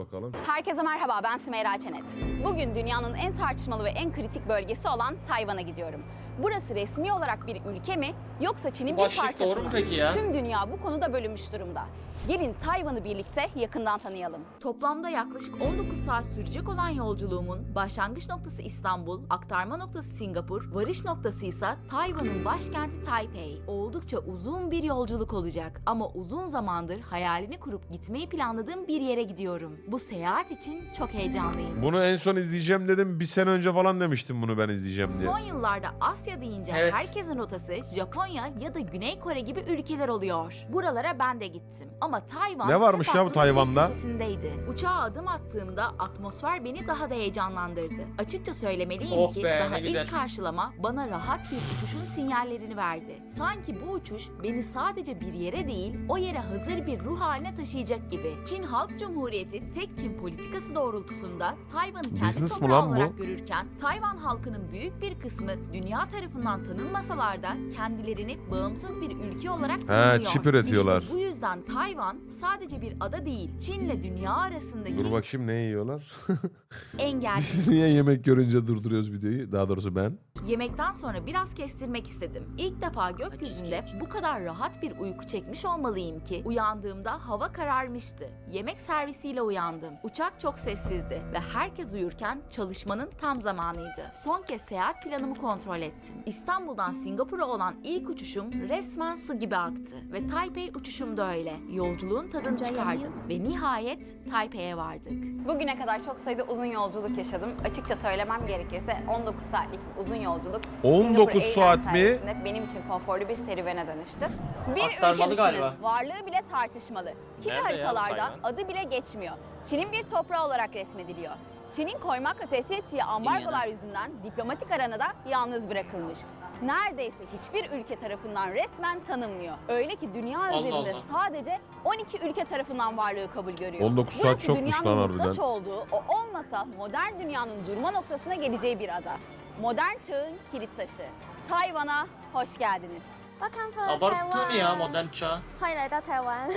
bakalım. Herkese merhaba, ben Sümeyra Çenet. Bugün dünyanın en tartışmalı ve en kritik bölgesi olan Tayvan'a gidiyorum. Burası resmi olarak bir ülke mi yoksa Çin'in bir Başlık parçası doğru mu mı? peki ya? Tüm dünya bu konuda bölünmüş durumda. Gelin Tayvan'ı birlikte yakından tanıyalım. Toplamda yaklaşık 19 saat sürecek olan yolculuğumun başlangıç noktası İstanbul, aktarma noktası Singapur, varış noktası ise Tayvan'ın başkenti Taipei. Oldukça uzun bir yolculuk olacak ama uzun zamandır hayalini kurup gitmeyi planladığım bir yere gidiyorum. Bu seyahat için çok heyecanlıyım. Bunu en son izleyeceğim dedim. Bir sene önce falan demiştim bunu ben izleyeceğim diye. Son yıllarda Asya deyince Evet. herkesin rotası Japonya ya da Güney Kore gibi ülkeler oluyor. Buralara ben de gittim. Ama Tayvan Ne varmış hep ya bu aklımın Tayvan'da? köşesindeydi. Uçağa adım attığımda atmosfer beni daha da heyecanlandırdı. Açıkça söylemeliyim Oh ki be, daha ne güzel. ilk karşılama bana rahat bir uçuşun sinyallerini verdi. Sanki bu uçuş beni sadece bir yere değil, o yere hazır bir ruh haline taşıyacak gibi. Çin Halk Cumhuriyeti tek Çin politikası doğrultusunda Tayvan'ı kendi Business toprağı lan bu? olarak görürken Tayvan halkının büyük bir kısmı dünya tarafından tanınmasalar da kendilerini bağımsız bir ülke olarak tanımlıyor. çip üretiyorlar. İşte bu yüzden Tayvan sadece bir ada değil, Çin'le dünya arasındaki Dur bakayım ne yiyorlar? engel. Biz niye yemek görünce durduruyoruz videoyu? Daha doğrusu ben. Yemekten sonra biraz kestirmek istedim. İlk defa gökyüzünde bu kadar rahat bir uyku çekmiş olmalıyım ki uyandığımda hava kararmıştı. Yemek servisiyle uyandım. Uçak çok sessizdi ve herkes uyurken çalışmanın tam zamanıydı. Son kez seyahat planımı kontrol ettim. İstanbul'dan Singapur'a olan ilk uçuşum resmen su gibi aktı ve Taipei uçuşum da öyle. Yolculuğun tadını çıkardım ve nihayet Taipei'ye vardık. Bugüne kadar çok sayıda uzun yolculuk yaşadım. Açıkça söylemem gerekirse 19 saatlik uzun yolculuk 19 Singapur saat Airlines mi? sayesinde benim için konforlu bir serüvene dönüştü. Bir Aktarmalı ülke düşünün, galiba. varlığı bile tartışmalı. Kimi Nerede ya bu haritalarda Tayvan? adı bile geçmiyor. Çin'in bir toprağı olarak resmediliyor. Çin'in koymakla tehdit ettiği ambargolar yüzünden diplomatik aranada yalnız bırakılmış. Neredeyse hiçbir ülke tarafından resmen tanınmıyor. Öyle ki dünya Allah üzerinde Allah. sadece 12 ülke tarafından varlığı kabul görüyor. 19 saat Burası çokmuş dünyanın lan muhtaç harbiden. olduğu, o olmasa modern dünyanın durma noktasına geleceği bir ada. Modern çağın kilit taşı. Tayvan'a hoş geldiniz. Welcome to Abarttın ya Taiwan. modern çağ. 欢迎来到台湾。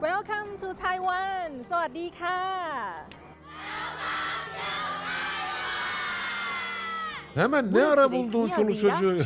Welcome to Taiwan สวัสดีค่ะ Hemen ne ara buldun çoluk çocuğu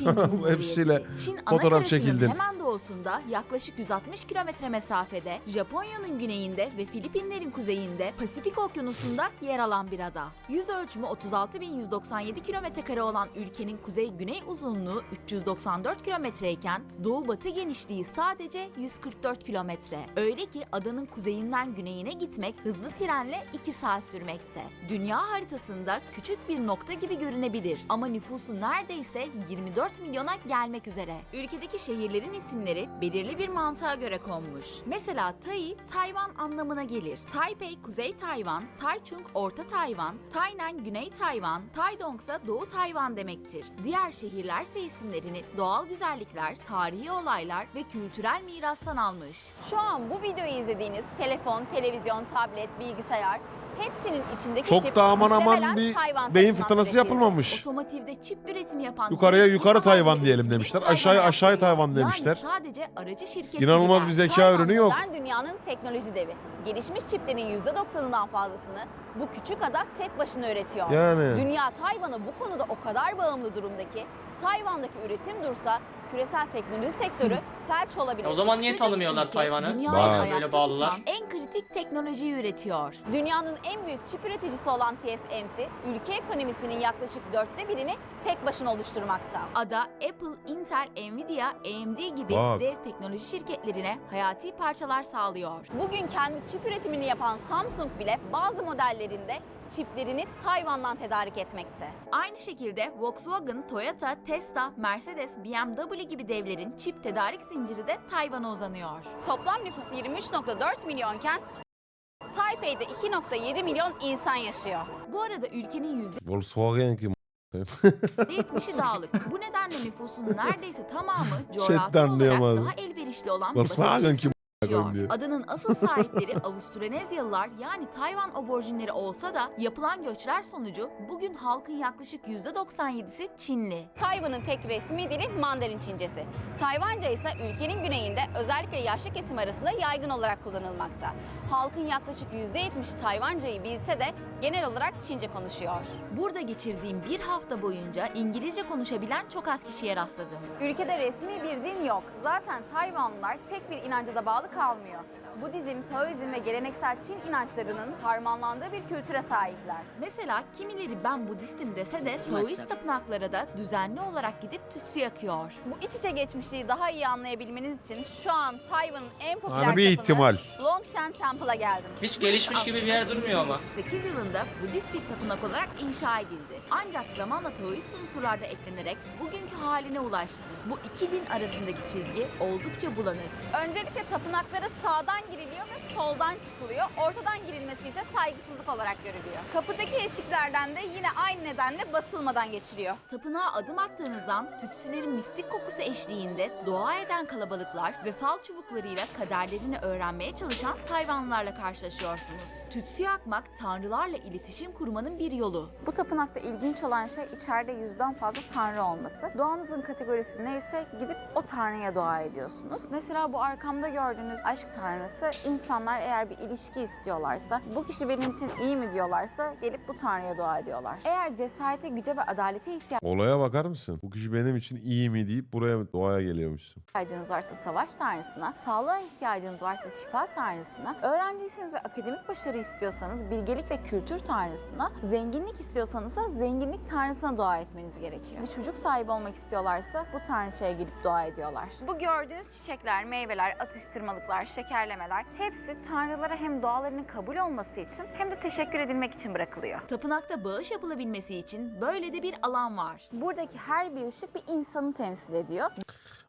hepsiyle Çin fotoğraf çekildin. Hemen doğusunda yaklaşık 160 kilometre mesafede, Japonya'nın güneyinde ve Filipinlerin kuzeyinde Pasifik Okyanusu'nda yer alan bir ada. Yüz ölçümü 36.197 kilometre kare olan ülkenin kuzey-güney uzunluğu 394 kilometreyken doğu-batı genişliği sadece 144 kilometre. Öyle ki adanın kuzeyinden güneyine gitmek hızlı trenle 2 saat sürmekte. Dünya haritasında küçük bir nokta gibi görünebilir ama nüfusu neredeyse 24 milyona gelmek üzere. Ülkedeki şehirlerin isimleri belirli bir mantığa göre konmuş. Mesela Tai, Tayvan anlamına gelir. Taipei, Kuzey Tayvan, Taichung, Orta Tayvan, Taynan, Güney Tayvan, Taidong ise Doğu Tayvan demektir. Diğer şehirlerse isimlerini doğal güzellikler, tarihi olaylar ve kültürel mirastan almış. Şu an bu videoyu izlediğiniz telefon, televizyon, tablet, bilgisayar hepsinin içindeki Çok çip da aman aman bir Tayvan beyin fırtınası yapılmamış. Otomotivde çip üretimi yapan Yukarıya yukarı Tayvan diyelim demişler. Aşağıya aşağıya yaptırıyor. Tayvan demişler. Yani sadece aracı şirket İnanılmaz bir zeka Tayvan ürünü yok. dünyanın teknoloji devi. Gelişmiş çiplerin %90'ından fazlasını bu küçük ada tek başına üretiyor. Yani. Dünya Tayvan'a bu konuda o kadar bağımlı durumda ki Tayvan'daki üretim dursa küresel teknoloji sektörü felç olabilir. O zaman niye tanımıyorlar Tayvan'ı? ayakta Böyle bağlılar. En kritik teknolojiyi üretiyor. Dünyanın en büyük çip üreticisi olan TSMC, ülke ekonomisinin yaklaşık dörtte birini tek başına oluşturmakta. Ada Apple, Intel, Nvidia, AMD gibi Bak. dev teknoloji şirketlerine hayati parçalar sağlıyor. Bugün kendi çip üretimini yapan Samsung bile bazı modellerinde çiplerini Tayvan'dan tedarik etmekte. Aynı şekilde Volkswagen, Toyota, Tesla, Mercedes, BMW gibi devlerin çip tedarik zinciri de Tayvan'a uzanıyor. Toplam nüfusu 23.4 milyonken Taipei'de 2.7 milyon insan yaşıyor. Bu arada ülkenin Volkswagen kim? %70'i dağlık. Bu nedenle nüfusun neredeyse tamamı coğrafi olarak anlayamadım. daha elverişli olan Volkswagen kim? Diye. Adanın asıl sahipleri Avustralezyalılar yani Tayvan aborjinleri olsa da yapılan göçler sonucu bugün halkın yaklaşık %97'si Çinli. Tayvan'ın tek resmi dili Mandarin Çincesi. Tayvanca ise ülkenin güneyinde özellikle yaşlı kesim arasında yaygın olarak kullanılmakta. Halkın yaklaşık %70'i Tayvancayı bilse de genel olarak Çince konuşuyor. Burada geçirdiğim bir hafta boyunca İngilizce konuşabilen çok az kişiye rastladım. Ülkede resmi bir din yok. Zaten Tayvanlılar tek bir inanca da bağlı kalmıyor. Budizm, Taoizm ve geleneksel Çin inançlarının harmanlandığı bir kültüre sahipler. Mesela kimileri ben Budistim dese de Taoist tapınaklara da düzenli olarak gidip tütsü yakıyor. Bu iç içe geçmişliği daha iyi anlayabilmeniz için şu an Tayvan'ın en popüler bir tapınağı ihtimal. Longshan Temple'a geldim. Hiç gelişmiş gibi bir yer durmuyor ama. 1938 yılında Budist bir tapınak olarak inşa edildi. Ancak zamanla Taoist unsurlar da eklenerek bugünkü haline ulaştı. Bu iki din arasındaki çizgi oldukça bulanık. Öncelikle tapınaklara sağdan giriliyor ve soldan çıkılıyor. Ortadan girilmesi ise saygısızlık olarak görülüyor. Kapıdaki eşiklerden de yine aynı nedenle basılmadan geçiliyor. Tapınağa adım attığınızdan tütsülerin mistik kokusu eşliğinde dua eden kalabalıklar ve fal çubuklarıyla kaderlerini öğrenmeye çalışan Tayvanlılarla karşılaşıyorsunuz. Tütsü yakmak tanrılarla iletişim kurmanın bir yolu. Bu tapınakta ilginç olan şey içeride yüzden fazla tanrı olması. Duanızın kategorisi neyse gidip o tanrıya dua ediyorsunuz. Mesela bu arkamda gördüğünüz aşk tanrısı insanlar eğer bir ilişki istiyorlarsa bu kişi benim için iyi mi diyorlarsa gelip bu tanrıya dua ediyorlar. Eğer cesarete, güce ve adalete Olaya bakar mısın? Bu kişi benim için iyi mi deyip buraya doğaya geliyormuşsun. ihtiyacınız varsa savaş tanrısına, sağlığa ihtiyacınız varsa şifa tanrısına, öğrenciyseniz ve akademik başarı istiyorsanız bilgelik ve kültür tanrısına, zenginlik istiyorsanız da zenginlik tanrısına dua etmeniz gerekiyor. Bir çocuk sahibi olmak istiyorlarsa bu tanrıçaya gidip dua ediyorlar. Bu gördüğünüz çiçekler, meyveler, atıştırmalıklar, şekerlemeler hepsi tanrılara hem dualarının kabul olması için hem de teşekkür edilmek için bırakılıyor. Tapınakta bağış yapılabilmesi için böyle de bir alan var. Buradaki her bir ışık bir insanı temsil ediyor.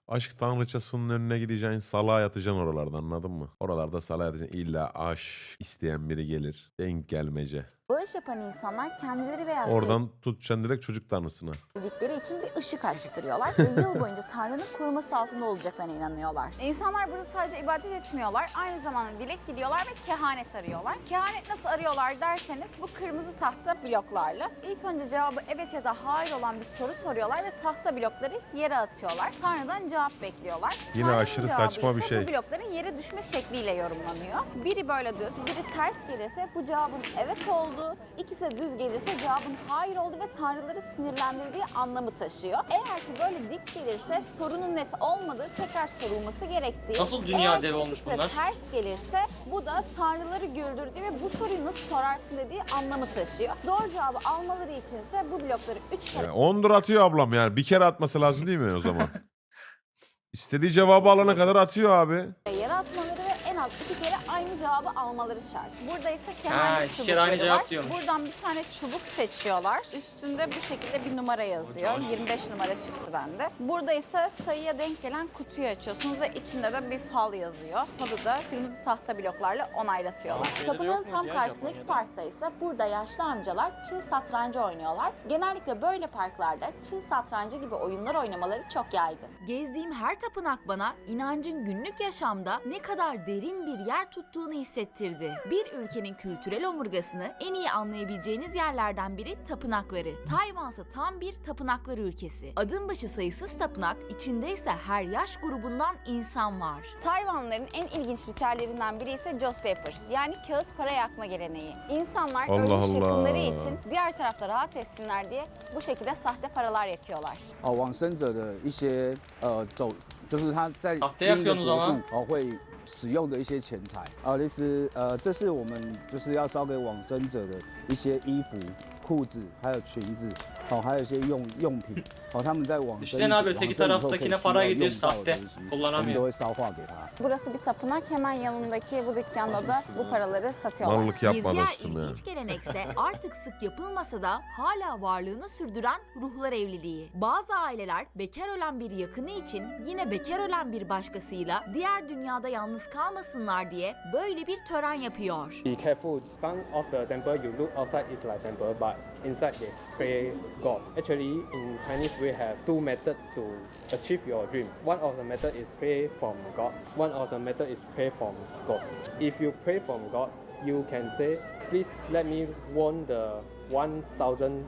Aşk tanrıçasının önüne gideceksin salağa yatacaksın oralarda anladın mı? Oralarda salağa yatacaksın illa aş isteyen biri gelir. Denk gelmece. Bağış yapan insanlar kendileri veya Oradan tutacaksın direkt çocuk tanrısına. bildikleri için bir ışık açtırıyorlar ve yıl boyunca Tanrı'nın koruması altında olacaklarına inanıyorlar. İnsanlar burada sadece ibadet etmiyorlar, aynı zamanda dilek diliyorlar ve kehanet arıyorlar. Kehanet nasıl arıyorlar derseniz bu kırmızı tahta bloklarla. İlk önce cevabı evet ya da hayır olan bir soru soruyorlar ve tahta blokları yere atıyorlar. Tanrı'dan cevap bekliyorlar. Yine Tanrı'nın aşırı cevabı saçma bir şey. Bu blokların yere düşme şekliyle yorumlanıyor. Biri böyle düz, biri ters gelirse bu cevabın evet olduğu, ikisi de düz gelirse cevabın hayır olduğu ve tanrıları sinirlendirdiği anlamı taşıyor. Eğer ki böyle dik gelirse sorunun net olmadığı, tekrar sorulması gerektiği. Nasıl dünya eğer devi olmuş ikisi bunlar? ters gelirse bu da tanrıları güldürdüğü ve bu soruyu nasıl sorarsın dediği anlamı taşıyor. Doğru cevabı almaları içinse bu blokları üç kere Yani 10 lira atıyor ablam yani. Bir kere atması lazım değil mi o zaman? İstediği cevabı alana kadar atıyor abi. yere atmaları ve en az iki kere aynı cevabı almaları şart. Burada ise Ha, kehanet iki kere aynı çubukları cevap var. diyormuş. Buradan bir tane çubuk seçiyorlar. Üstünde bu şekilde bir numara yazıyor. 25 numara çıktı bende. Burada ise sayıya denk gelen kutuyu açıyorsunuz ve içinde de bir fal yazıyor. Falı da kırmızı tahta bloklarla onaylatıyorlar. şeyleri Tapınağın yok mu tam ya karşısındaki Japonya'da? parkta ise burada yaşlı amcalar Çin satrancı oynuyorlar. Genellikle böyle parklarda Çin satrancı gibi oyunlar oynamaları çok yaygın. Gezdiğim her tapınak bana inancın günlük yaşamda ne kadar derin bir yer tuttuğunu hissettirdi. Bir ülkenin kültürel omurgasını en iyi anlayabileceğiniz yerlerden biri tapınakları. Tayvan ise tam bir tapınaklar ülkesi. Adım başı sayısız tapınak, içinde ise her yaş grubundan insan var. Tayvanlıların en ilginç ritüellerinden biri ise Joss Paper yani kağıt para yakma geleneği. İnsanlar Allah ölmüş Allah. yakınları için diğer tarafta rahat etsinler diye bu şekilde sahte paralar yakıyorlar. 啊，往生者的一些呃走，就是他在啊这另一个样用的吗国度哦会 使用的一些钱财。啊，其实呃，这是我们就是要烧给往生者的一些衣服、裤子，还有裙子，哦，还有一些用用品，哦，他们在往生 İşte ne yapıyor? 往 Teki 生以后可以 taraftakine 需 para 要 gidiyor 用到的 sahte. 东西，我们都 Kullanamıyor. 会烧化给他。 Burası bir tapınak hemen yanındaki bu dükkanda da bu paraları satıyorlar. Mallık Bir yapma diğer dostum ya. ilginç gelenekse artık sık yapılmasa da hala varlığını sürdüren ruhlar evliliği. Bazı aileler bekar ölen bir yakını için yine bekar ölen bir başkasıyla diğer dünyada yalnız kalmasınlar diye böyle bir tören yapıyor. Be careful. Some of the temple you look outside is like temple, but inside they pray goals. Actually, in Chinese, we have two methods to achieve your dream. One of the method is pray from God. One of the method is pray from ghost. If you pray from God, you can say, please let me won the 1,000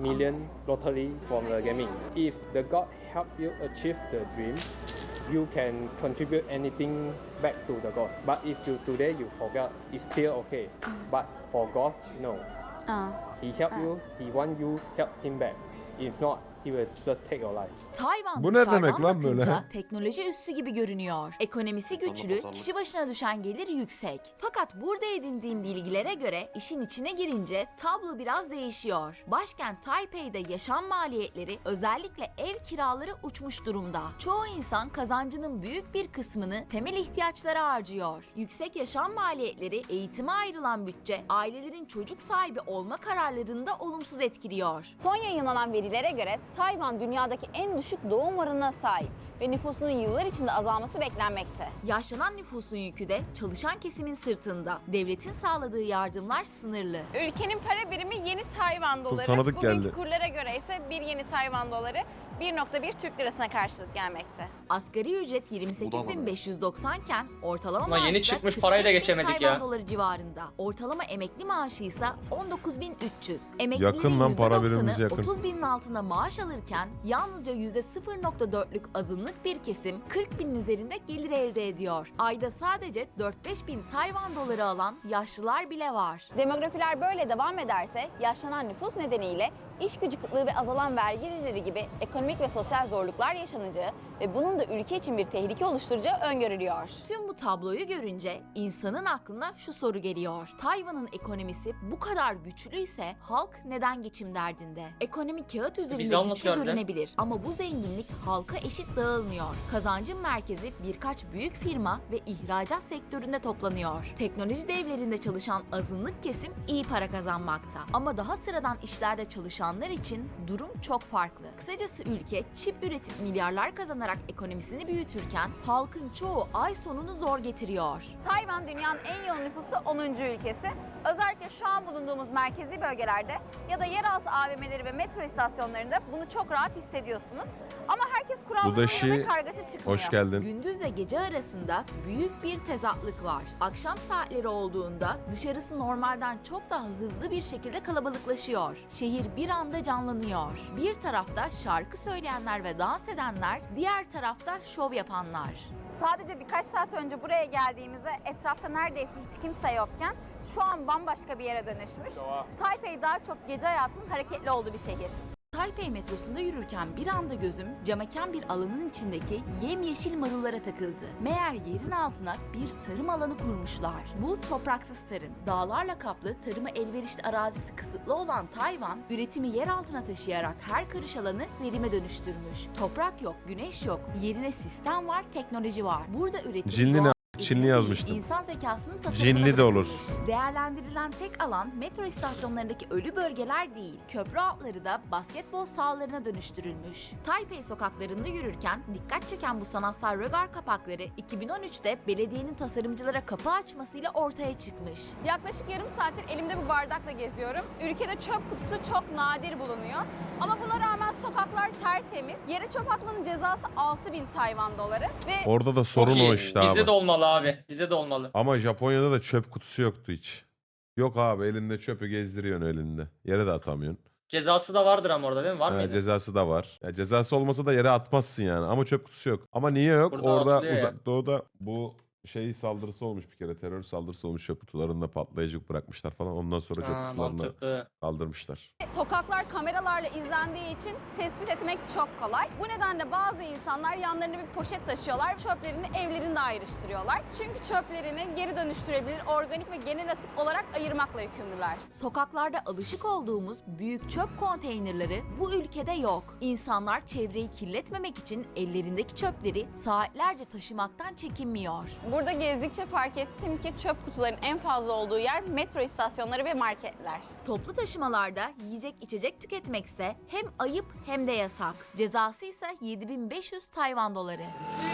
million lottery from the gaming. If the God help you achieve the dream, you can contribute anything back to the God. But if you today you forget, it's still okay. But for God, no. 嗯，He ah. help you, he want you help him back. If not, he will just take your life. Tayvan Bu ne dışarıdan demek lan böyle? teknoloji üssü gibi görünüyor. Ekonomisi güçlü, kişi başına düşen gelir yüksek. Fakat burada edindiğim bilgilere göre işin içine girince tablo biraz değişiyor. Başkent Taipei'de yaşam maliyetleri özellikle ev kiraları uçmuş durumda. Çoğu insan kazancının büyük bir kısmını temel ihtiyaçlara harcıyor. Yüksek yaşam maliyetleri eğitime ayrılan bütçe ailelerin çocuk sahibi olma kararlarını da olumsuz etkiliyor. Son yayınlanan verilere göre Tayvan dünyadaki en düşük doğum oranına sahip ve nüfusunun yıllar içinde azalması beklenmekte. Yaşlanan nüfusun yükü de çalışan kesimin sırtında. Devletin sağladığı yardımlar sınırlı. Ülkenin para birimi yeni Tayvan doları. tanıdık Bugünkü geldi. kurlara göre ise bir yeni Tayvan doları 1.1 Türk lirasına karşılık gelmekte. Asgari ücret 28.590 iken ortalama Ulan yeni maaş ise çıkmış parayı da 45.000 geçemedik Tayvan ya. doları civarında. Ortalama emekli maaşı ise 19.300. Emeklinin Yakın lan, para %90'ı birimimiz yakın. 30 binin altında maaş alırken yalnızca %0.4'lük azınlık bir kesim 40 binin üzerinde gelir elde ediyor. Ayda sadece 4-5 bin Tayvan doları alan yaşlılar bile var. Demografiler böyle devam ederse yaşlanan nüfus nedeniyle iş gücü kıtlığı ve azalan vergi gelirleri gibi ekonomik ve sosyal zorluklar yaşanacağı ve bunun da ülke için bir tehlike oluşturacağı öngörülüyor. Tüm bu tabloyu görünce insanın aklına şu soru geliyor. Tayvan'ın ekonomisi bu kadar güçlüyse halk neden geçim derdinde? Ekonomi kağıt üzerinde güçlü görünebilir ama bu zenginlik halka eşit dağılmıyor. Kazancın merkezi birkaç büyük firma ve ihracat sektöründe toplanıyor. Teknoloji devlerinde çalışan azınlık kesim iyi para kazanmakta. Ama daha sıradan işlerde çalışanlar için durum çok farklı. Kısacası ülke çip üretip milyarlar kazanarak ekonomisini büyütürken halkın çoğu ay sonunu zor getiriyor. Tayvan dünyanın en yoğun nüfusu 10. ülkesi. Özellikle şu an bulunduğumuz merkezi bölgelerde ya da yeraltı AVM'leri ve metro istasyonlarında bunu çok rahat hissediyorsunuz. Ama herkes Dudaşi, uyuyor ve kargaşa çıkmıyor. Hoş geldin. Gündüzle gece arasında büyük bir tezatlık var. Akşam saatleri olduğunda dışarısı normalden çok daha hızlı bir şekilde kalabalıklaşıyor. Şehir bir anda canlanıyor. Bir tarafta şarkı söyleyenler ve dans edenler, diğer tarafta şov yapanlar. Sadece birkaç saat önce buraya geldiğimizde etrafta neredeyse hiç kimse yokken şu an bambaşka bir yere dönüşmüş. Taipei daha çok gece hayatının hareketli olduğu bir şehir. Taipei metrosunda yürürken bir anda gözüm camekan bir alanın içindeki yemyeşil marullara takıldı. Meğer yerin altına bir tarım alanı kurmuşlar. Bu topraksız tarım. Dağlarla kaplı tarıma elverişli arazisi kısıtlı olan Tayvan, üretimi yer altına taşıyarak her karış alanı verime dönüştürmüş. Toprak yok, güneş yok. Yerine sistem var, teknoloji var. Burada üretim Cinli ne? Çinli değil, yazmıştım. İnsan zekasının tasarımına Cinli de olur. Değerlendirilen tek alan metro istasyonlarındaki ölü bölgeler değil, köprü altları da basketbol sahalarına dönüştürülmüş. Taipei sokaklarında yürürken dikkat çeken bu sanatsal rögar kapakları 2013'te belediyenin tasarımcılara kapı açmasıyla ortaya çıkmış. Yaklaşık yarım saattir elimde bu bardakla geziyorum. Ülkede çöp kutusu çok nadir bulunuyor. Ama buna rağmen sokaklar tertemiz. Yere çöp atmanın cezası 6000 Tayvan doları ve Orada da sorun Çok iyi. o işte abi. Bizde de olmalı abi. Bizde de olmalı. Ama Japonya'da da çöp kutusu yoktu hiç. Yok abi elinde çöpü gezdiriyorsun elinde. Yere de atamıyorsun. Cezası da vardır ama orada değil mi? Var Ha, mıydı? cezası da var. Ya cezası olmasa da yere atmazsın yani. Ama çöp kutusu yok. Ama niye yok? Burada Orada atılıyor ya. uzak doğuda bu şey saldırısı olmuş bir kere. Terör saldırısı olmuş çöp kutularında patlayıcı bırakmışlar falan. Ondan sonra çöp Ha, kutularını mantıklı. kaldırmışlar. sokaklar kameralarla izlendiği için tespit etmek çok kolay. Bu nedenle bazı insanlar yanlarında bir poşet taşıyorlar. Çöplerini evlerinde ayrıştırıyorlar. Çünkü çöplerini geri dönüştürebilir, organik ve genel atık olarak ayırmakla yükümlüler. Sokaklarda alışık olduğumuz büyük çöp konteynerleri bu ülkede yok. İnsanlar çevreyi kirletmemek için ellerindeki çöpleri saatlerce taşımaktan çekinmiyor. Burada gezdikçe fark ettim ki çöp kutularının en fazla olduğu yer metro istasyonları ve marketler. Toplu taşımalarda yiyecek içecek tüketmekse hem ayıp hem de yasak. Cezası ise 7500 Tayvan doları.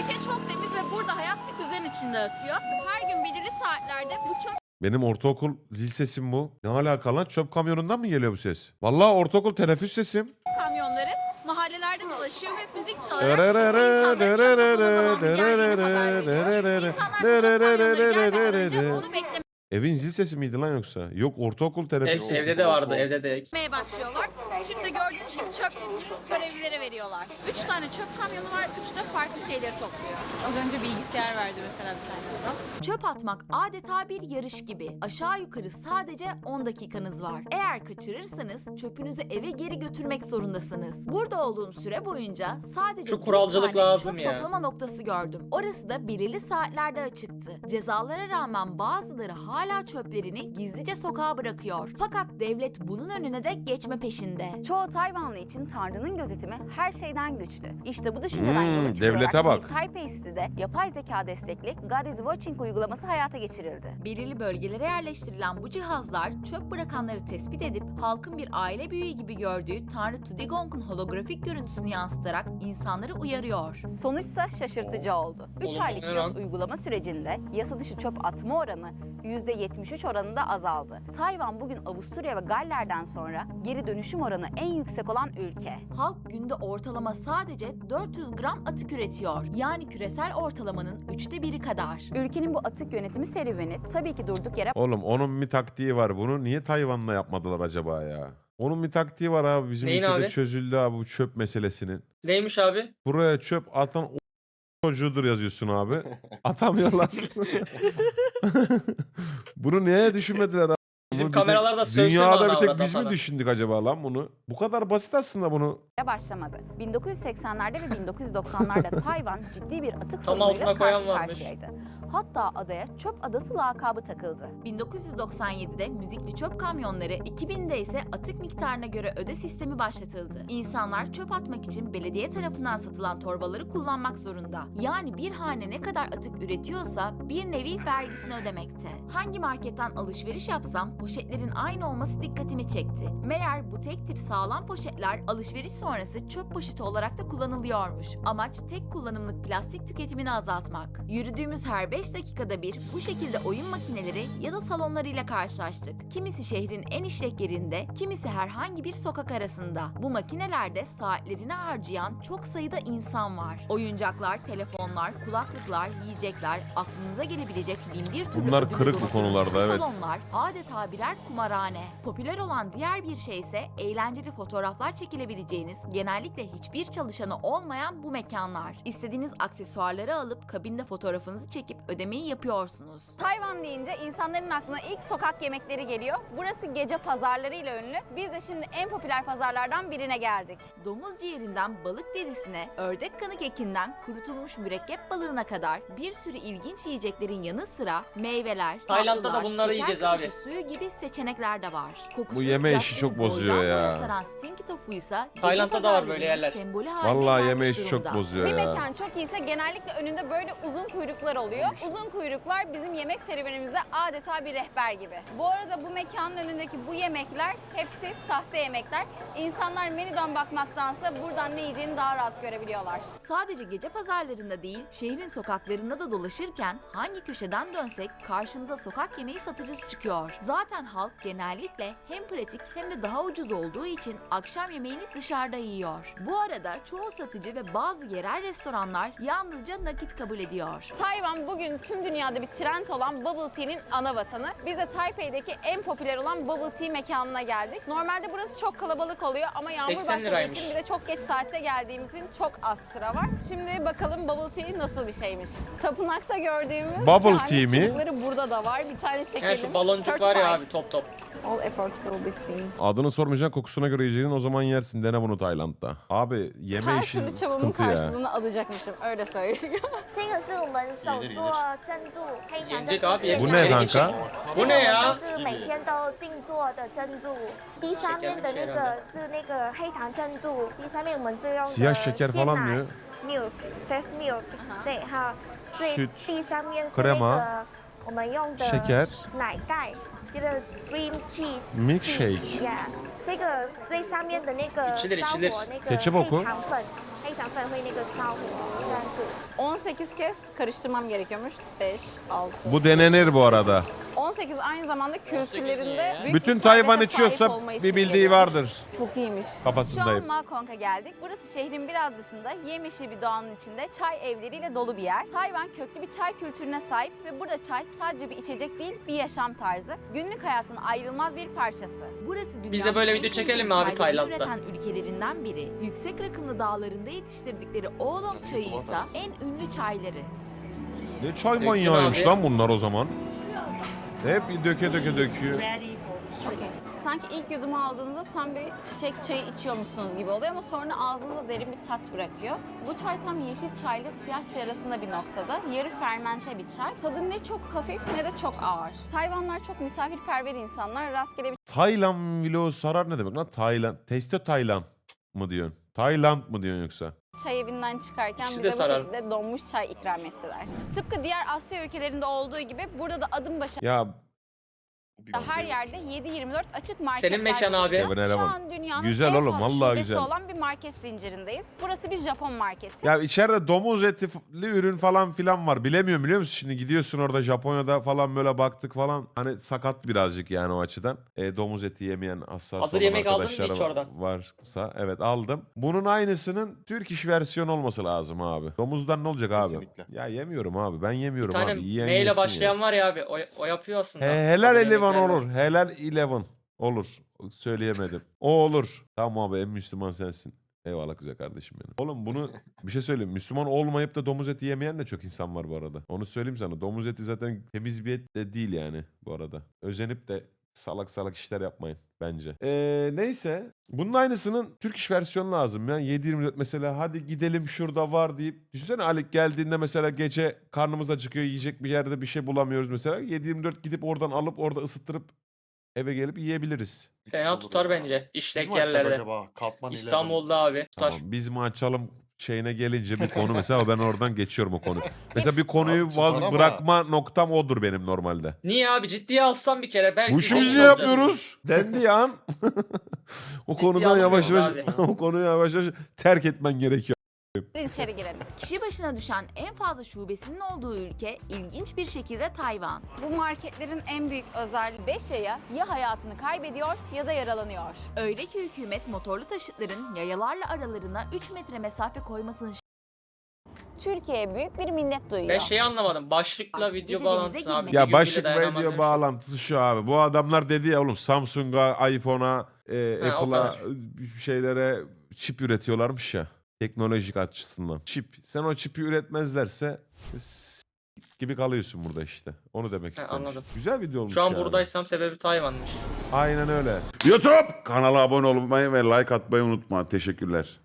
Ülke çok temiz ve burada hayat bir düzen içinde akıyor. Her gün belirli saatlerde bu çöp Benim ortaokul zil sesim bu. Ne alaka lan? Çöp kamyonundan mı geliyor bu ses? Vallahi ortaokul teneffüs sesim. kamyonları mahallelerde dolaşıyor ve müzik çalarak insanları toplama zamanı geldiğini haber veriyor. İnsanlar bu çöp kamyonları gelmeden önce onu beklemeye Evin zil sesi miydi lan yoksa? Yok ortaokul teneffüs Ev, sesi. evde de vardı evde de. başlıyorlar. Şimdi gördüğünüz gibi çöpleri görevlilere veriyorlar. Üç tane çöp kamyonu var, üçü de farklı şeyleri topluyor. Az önce bilgisayar verdi mesela bir tane adam. Çöp atmak adeta bir yarış gibi. Aşağı yukarı sadece 10 dakikanız var. Eğer kaçırırsanız çöpünüzü eve geri götürmek zorundasınız. Burada olduğum süre boyunca sadece Şu bir kuralcılık tane lazım çöp ya. toplama noktası gördüm. Orası da belirli saatlerde açıktı. Cezalara rağmen bazıları hala çöplerini gizlice sokağa bırakıyor. Fakat devlet bunun önüne de geçme peşinde. Çoğu Tayvanlı için Tanrı'nın gözetimi her şeyden güçlü. İşte bu düşünceden Hmm, yola çıkılarak devlete bak. Taipei City'de yapay zeka destekli God is Watching uygulaması hayata geçirildi. Belirli bölgelere yerleştirilen bu cihazlar çöp bırakanları tespit edip halkın bir aile büyüğü gibi gördüğü Tanrı Tudigong'un holografik görüntüsünü yansıtarak insanları uyarıyor. Sonuçsa şaşırtıcı oldu. 3 Oğlum, aylık ne pilot lan? uygulama sürecinde yasa dışı çöp atma oranı %73 oranında azaldı. Tayvan bugün Avusturya ve Galler'den sonra geri dönüşüm oranı en yüksek olan ülke. Halk günde ortalama sadece 400 gram atık üretiyor. Yani küresel ortalamanın üçte biri kadar. Ülkenin bu atık yönetimi serüveni tabii ki durduk yere Oğlum onun bir taktiği var. Bunu niye Tayvan'la yapmadılar acaba ya? Onun bir taktiği var abi. Bizim Neyin ülkede abi? çözüldü abi bu çöp meselesinin. Neymiş abi? Buraya çöp atan o- çocuğudur yazıyorsun abi. Atamıyorlar. Bunu niye düşünmediler abi? Bizim Bunu bir tek- kameralarda Dünyada bir tek avrat biz mi düşündük acaba lan bunu? Bu kadar basit aslında bunu. başlamadı. 1980'lerde ve 1990'larda Tayvan ciddi bir atık Tam sorunuyla altına koyan karşı varmış. karşıyaydı. Hatta adaya çöp adası lakabı takıldı. 1997'de müzikli çöp kamyonları, 2000'de ise atık miktarına göre öde sistemi başlatıldı. İnsanlar çöp atmak için belediye tarafından satılan torbaları kullanmak zorunda. Yani bir hane ne kadar atık üretiyorsa bir nevi vergisini ödemekte. Hangi marketten alışveriş yapsam poşetlerin aynı olması dikkatimi çekti. Meğer bu tek tip sağlam poşetler alışveriş sonrası çöp poşeti olarak da kullanılıyormuş. Amaç tek kullanımlık plastik tüketimini azaltmak. Yürüdüğümüz her 5 dakikada bir bu şekilde oyun makineleri ya da salonlarıyla karşılaştık. Kimisi şehrin en işlek yerinde, kimisi herhangi bir sokak arasında. Bu makinelerde saatlerini harcayan çok sayıda insan var. Oyuncaklar, telefonlar, kulaklıklar, yiyecekler, aklınıza gelebilecek bin bir türlü Bunlar kırık bu konularda, evet. salonlar adeta birer kumarhane. Popüler olan diğer bir şey ise eğlenceli fotoğraflar çekilebileceğiniz, genellikle hiçbir çalışanı olmayan bu mekanlar. İstediğiniz aksesuarları alıp kabinde fotoğrafınızı çekip ödemeyi yapıyorsunuz. Tayvan deyince insanların aklına ilk sokak yemekleri geliyor. Burası gece pazarlarıyla ünlü. Biz de şimdi en popüler pazarlardan birine geldik. Domuz ciğerinden balık derisine, ördek kanı kekinden kurutulmuş mürekkep balığına kadar bir sürü ilginç yiyeceklerin yanı sıra meyveler, Tayland'da da tatlılar, bunları şeker yiyeceğiz abi. suyu gibi seçenekler de var. Kokusu Bu yeme sıcak işi ve çok bozuyor boydan boya ya. saran stinky tofu ise gece Tayland'da da var böyle pazarlarının yerler. sembolü haline Vallahi gelmiş yeme işi çok durumda. bozuyor Bir ya. mekan çok iyiyse genellikle önünde böyle uzun kuyruklar oluyor. Uzun kuyruklar bizim yemek serüvenimize adeta bir rehber gibi. Bu arada bu mekanın önündeki bu yemekler hepsi sahte yemekler. İnsanlar menüden bakmaktansa buradan ne yiyeceğini daha rahat görebiliyorlar. Sadece gece pazarlarında değil, şehrin sokaklarında da dolaşırken hangi köşeden dönsek karşımıza sokak yemeği satıcısı çıkıyor. Zaten halk genellikle hem pratik hem de daha ucuz olduğu için akşam yemeğini dışarıda yiyor. Bu arada çoğu satıcı ve bazı yerel restoranlar yalnızca nakit kabul ediyor. Tayvan bugün tüm dünyada bir trend olan bubble tea'nin ana vatanı. Biz de Taipei'deki en popüler olan bubble tea mekanına geldik. Normalde burası çok kalabalık oluyor ama yağmur 80 başladığı liraymış. için bir de çok geç saatte geldiğimiz için çok az sıra var. Şimdi bakalım bubble tea nasıl bir şeymiş. Tapınakta gördüğümüz Bubble yani tea mi? çubukları burada da var. Bir tane çekelim. Yani şu baloncuk var ya 35. abi top top. All effort will be seen. Adını sormayacaksın kokusuna göre yiyeceğin o zaman yersin. Dene bunu Tayland'da. Abi yeme Her işi türlü çabamın sıkıntı ya. karşılığını alacakmışım öyle söyleyeyim. 这个是我们手做珍珠黑糖珍 Yenecek 珠 abi 馅 Bu hepsi ne içeri kanka? geçecek. 这 Bu 个 ne 我们 ya? 是每天都定做的珍珠，第上面的那个是那个黑糖珍珠，第上面我们是用的 Siyah şeker 鲜 falan 奶 diyor. milk fresh milk，对，还有最 Süt, 第上面是 krema 那个我们用的 Şeker, 奶盖， 这个 cream cheese Milkshake cheese，yeah，这个最上面的那个 İçilir, 烧 içilir. 火那个 Ketçap 黑 oku. 糖粉，黑糖粉会那个烧火这样子。 18 kez karıştırmam gerekiyormuş. 5, 6, Bu denenir bu arada. 18 aynı zamanda kültürlerinde büyük Bütün Tayvan sahip içiyorsa olmayı bir bildiği vardır. Çok iyiymiş. Şu Kafasındayım. an Makong'a geldik. Burası şehrin biraz dışında yemyeşil bir doğanın içinde çay evleriyle dolu bir yer. Tayvan köklü bir çay kültürüne sahip ve burada çay sadece bir içecek değil bir yaşam tarzı. Günlük hayatın ayrılmaz bir parçası. Burası Biz de dünyanın böyle en video çekelim mi abi çaylarını Tayland'da? üreten ülkelerinden biri. Yüksek rakımlı dağlarında yetiştirdikleri oolong çayı ise en ünlü çayları. Ne çay manyağıymış abi. lan bunlar o zaman. Hep döke döke döküyor. Sanki ilk yudumu aldığınızda tam bir çiçek çayı içiyormuşsunuz gibi oluyor ama sonra ağzınızda derin bir tat bırakıyor. Bu çay tam yeşil çayla siyah çay arasında bir noktada. Yarı fermente bir çay. Tadı ne çok hafif ne de çok ağır. Tayvanlar çok misafirperver insanlar. Rastgele bir Tayland vlogu sarar ne demek lan? Tayland. Testo Tayland mı diyorsun? Tayland mı diyorsun yoksa? çay evinden çıkarken İkisi bize de bu sarar. şekilde donmuş çay ikram ettiler. Tıpkı diğer Asya ülkelerinde olduğu gibi burada da adım başı Ya her yerde 7-24 açık marketler Senin mekan abi. bulunuyor. Şu eleman. an dünyanın Güzel en oğlum, fazla vallahi şubesi güzel. olan bir market zincirindeyiz. Burası bir Japon marketi. ya içeride domuz etli ürün falan filan var. Bilemiyorum biliyor musun? Şimdi gidiyorsun orada Japonya'da falan böyle baktık falan. Hani sakat birazcık yani o açıdan. E, domuz eti yemeyen hassas Hazır olan yemek aldın mı arkadaşlar hiç oradan? varsa evet aldım. Bunun aynısının Türk iş versiyonu olması lazım abi. Domuzdan ne olacak abi? Kesinlikle. Ya yemiyorum abi. Ben Bir yemiyorum tane abi. Yiyen M ile yesin ya. başlayan var ya abi. O, o yapıyor aslında. He, helal yemekler var. olur. Helal eleven olur. Söyleyemedim. O olur. Tamam abi en Müslüman sensin. Eyvallah güzel kardeşim benim. Oğlum bunu bir şey söyleyeyim. Müslüman olmayıp da domuz eti yemeyen de çok insan var bu arada. Onu söyleyeyim sana. Domuz eti zaten temiz bir et de değil yani bu arada. Özenip de salak salak işler yapmayın bence. Ee, neyse. Bunun aynısının Türk iş versiyonu lazım. Yani 7-24 mesela hadi gidelim şurada var deyip. Düşünsene Ali geldiğinde mesela gece karnımız acıkıyor yiyecek bir yerde bir şey bulamıyoruz mesela. 7-24 gidip oradan alıp orada ısıttırıp eve gelip yiyebiliriz. Fena tutar bence. Biz İşlek mi açsak yerlerde. acaba? Katman ile İstanbul'da abi. Tutar. Tamam biz mi açalım şeyine gelince bir konu mesela ben oradan geçiyorum o konu. Mesela bir konuyu tutar vaz bırakma noktam odur benim normalde. Niye abi ciddiye alsam bir kere belki. Bu işi biz niye yapmıyoruz? Dendi ya an. o konudan yavaş yavaş abi. o konuyu yavaş yavaş terk etmen gerekiyor. İçeri girelim. Kişi başına düşen en fazla şubesinin olduğu ülke ilginç bir şekilde Tayvan. Bu marketlerin en büyük özelliği 5 yaya ya hayatını kaybediyor ya da yaralanıyor. Öyle ki hükümet motorlu taşıtların yayalarla aralarına 3 metre mesafe koymasını Türkiye'ye büyük bir minnet duyuyor. Ben şeyi anlamadım. Başlıkla video bağlantısı abi. Ya başlık dayanamaz video demiş. bağlantısı şu abi. Bu adamlar dedi ya oğlum Samsung'a, iPhone'a, e, Apple'a şeylere çip üretiyorlarmış ya. Teknolojik açısından. Çip. Sen o çipi üretmezlerse s- gibi kalıyorsun burada işte. Onu demek Ha, istemiş. anladım. Güzel video olmuş Şu an yani. buradaysam sebebi Tayvan'mış. Aynen öyle. YouTube kanala abone olmayı ve like atmayı unutma. Teşekkürler.